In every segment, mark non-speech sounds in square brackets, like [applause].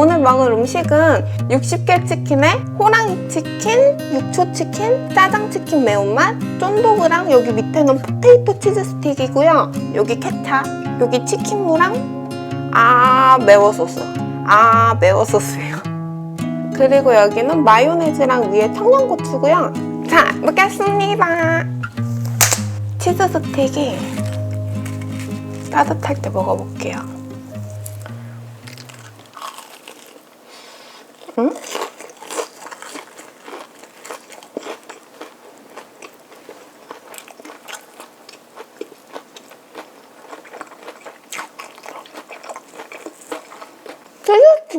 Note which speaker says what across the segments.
Speaker 1: 오늘 먹을 음식은 60개 치킨에 호랑이 치킨, 육초 치킨, 짜장 치킨 매운맛, 쫀도그랑 여기 밑에는 포테이토 치즈 스틱이고요. 여기 케찹, 여기 치킨무랑. 아 매워 소스 아 매워 소스예요. 그리고 여기는 마요네즈랑 위에 청양고추고요. 자 먹겠습니다. 치즈 스틱이 따뜻할 때 먹어볼게요 응?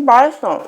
Speaker 1: 맛있어.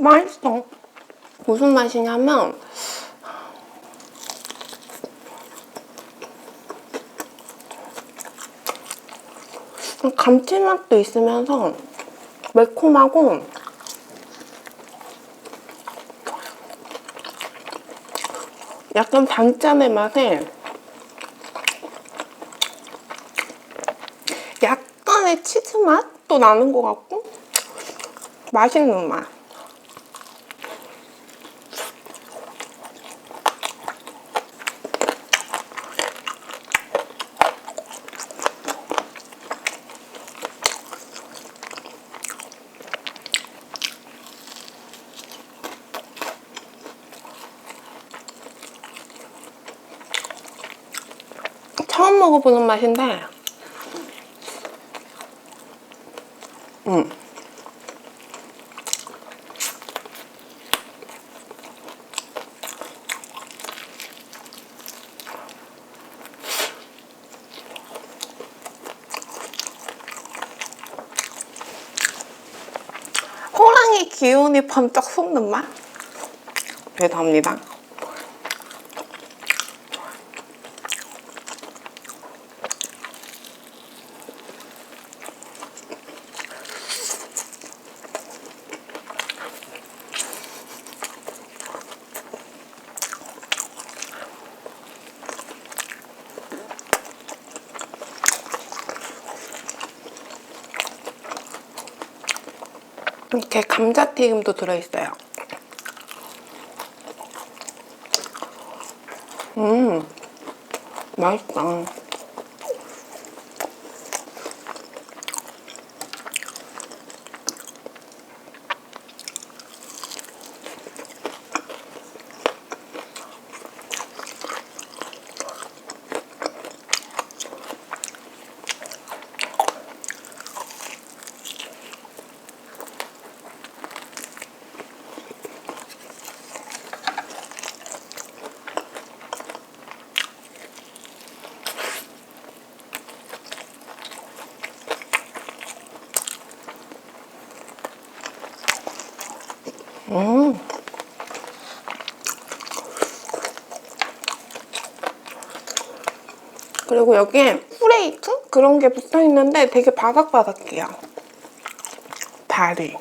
Speaker 1: 맛있어. 무슨 맛이냐면 감칠맛도 있으면서 매콤하고 약간 단짠의 맛에 약간의 치즈 맛도 나는 것 같고 맛있는 맛. 먹어보는 맛인데, 음. 호랑이 기운이 번쩍 솟는 맛? 대답니다. 이렇게 감자튀김도 들어있어요. 음, 맛있다. 그리고 여기에 프레이크? 그런 게 붙어 있는데 되게 바삭바삭해요. 다리.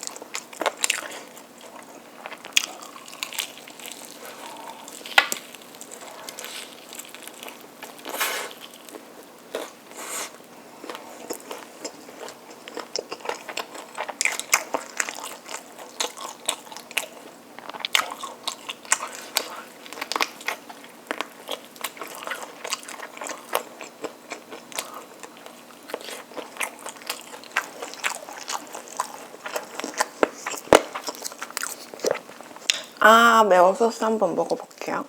Speaker 1: 아, 매워 소스 한번 먹어볼게요.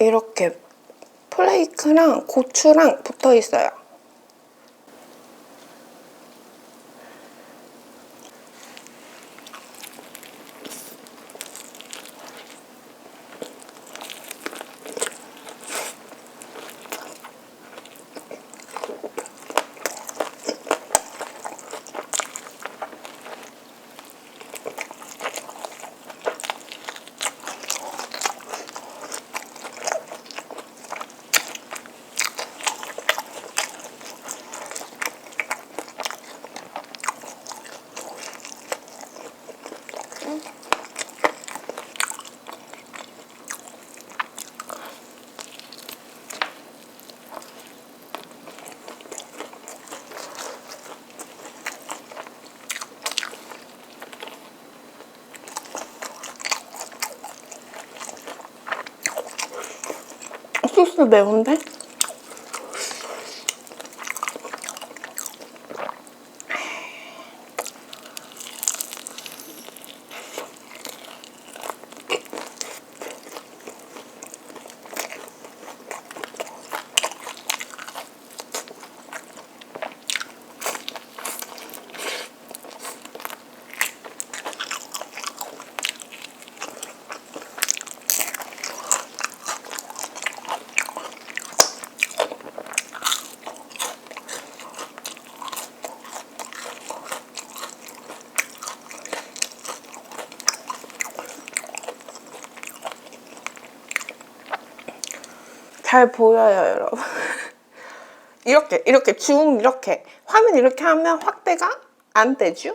Speaker 1: 이렇게 플레이크랑 고추랑 붙어 있어요. 소스 매운데? 잘 보여요, 여러분. [laughs] 이렇게, 이렇게 줌 이렇게 화면 이렇게 하면 확대가 안 되죠?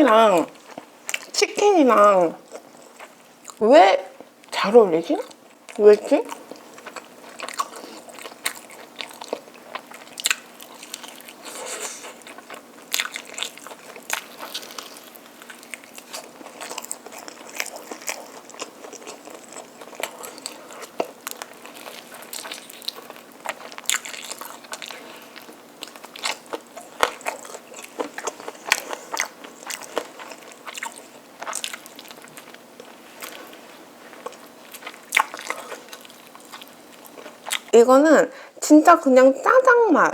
Speaker 1: 짜장이랑 치킨이랑 왜 잘 어울리지? 왜지? 이거는 진짜 그냥 짜장 맛.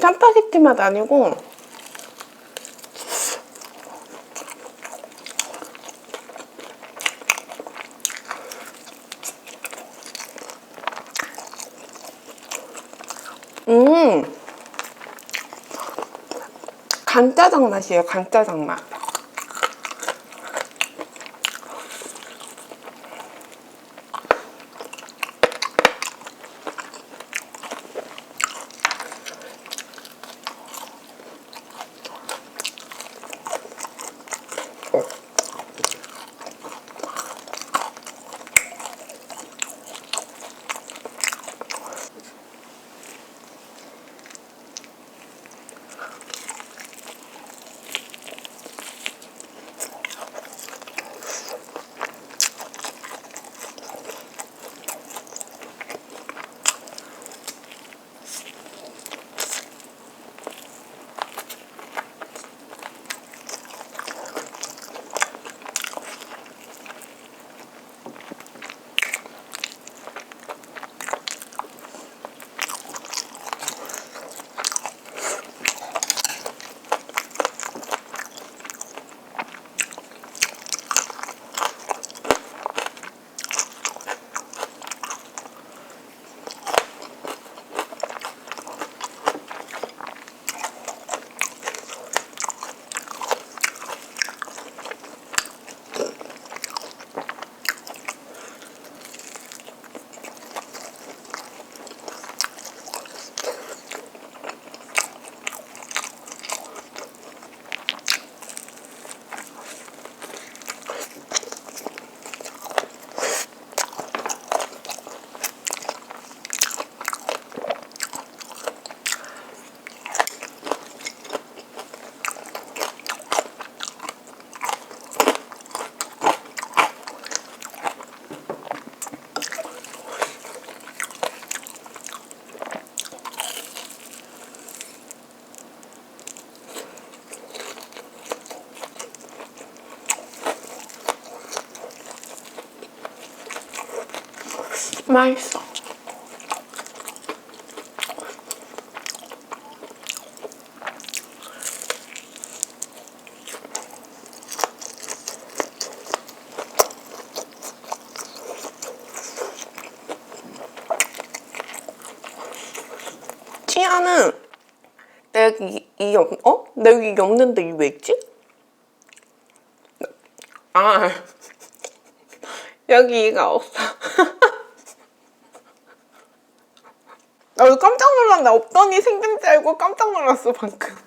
Speaker 1: 짜파게티 맛 아니고 음 간짜장 맛이에요 간짜장 맛 맛있어. 치아는 내가 여기 이 없, 어? 내가 이게 없는데 이게 왜 있지? 아 [laughs] 여기 이가 없어. [laughs] 나 깜짝 놀랐네. 없더니 생긴 줄 알고 깜짝 놀랐어 방금.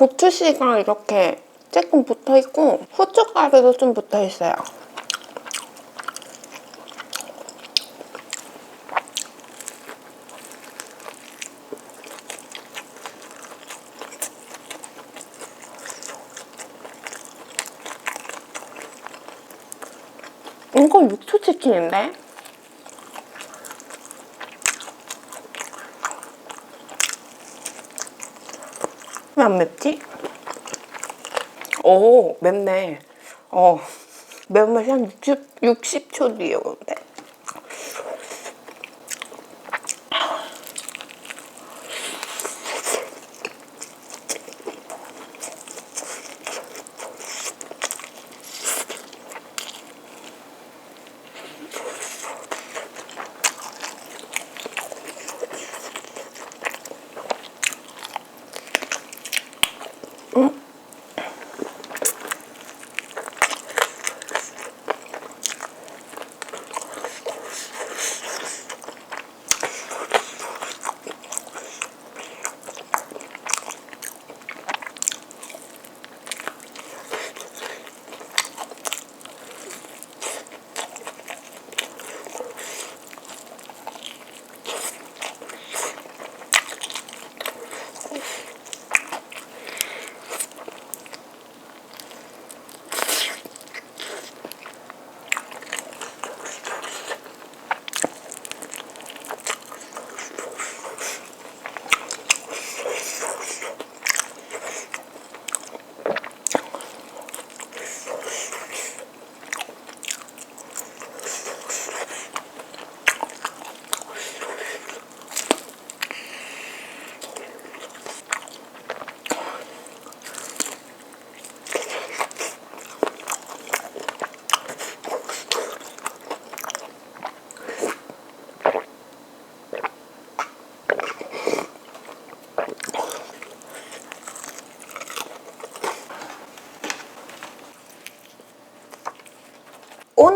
Speaker 1: 고추씨가 이렇게 조금 붙어 있고 후춧가루도 좀 붙어 있어요. 이거 육수 치킨인데? 왜 안 맵지? 오, 맵네. 어, 매운맛이 한 60, 60초 뒤에 오는데.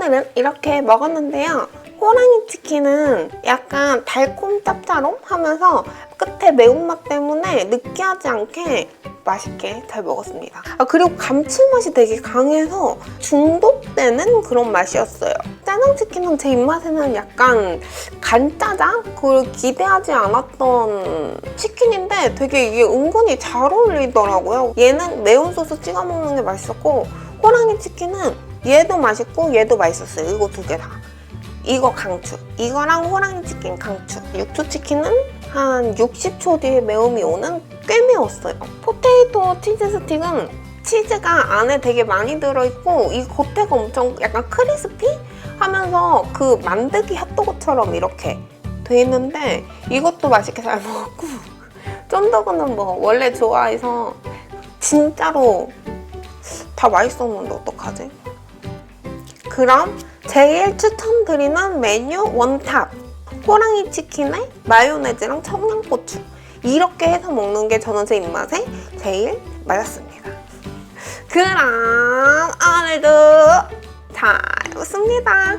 Speaker 1: 오늘은 이렇게 먹었는데요. 호랑이 치킨은 약간 달콤 짭짤함 하면서 끝에 매운맛 때문에 느끼하지 않게 맛있게 잘 먹었습니다. 아, 그리고 감칠맛이 되게 강해서 중독되는 그런 맛이었어요. 짜장치킨은 제 입맛에는 약간 간짜장? 그걸 기대하지 않았던 치킨인데 되게 이게 은근히 잘 어울리더라고요. 얘는 매운 소스 찍어 먹는 게 맛있었고 호랑이 치킨은 얘도 맛있고 얘도 맛있었어요. 이거 두 개 다. 이거 강추. 이거랑 호랑이 치킨 강추. 육초 치킨은 한 60초 뒤에 매움이 오는 꽤 매웠어요. 포테이토 치즈 스틱은 치즈가 안에 되게 많이 들어있고 이 겉에가 엄청 약간 크리스피 하면서 그 만드기 핫도그처럼 이렇게 돼 있는데 이것도 맛있게 잘 먹었고 [laughs] 쫀득은 뭐 원래 좋아해서 진짜로 다 맛있었는데 어떡하지? 그럼 제일 추천드리는 메뉴 원탑 호랑이 치킨에 마요네즈랑 청양고추 이렇게 해서 먹는 게 저는 제 입맛에 제일 맞았습니다. 그럼 오늘도 잘 먹습니다.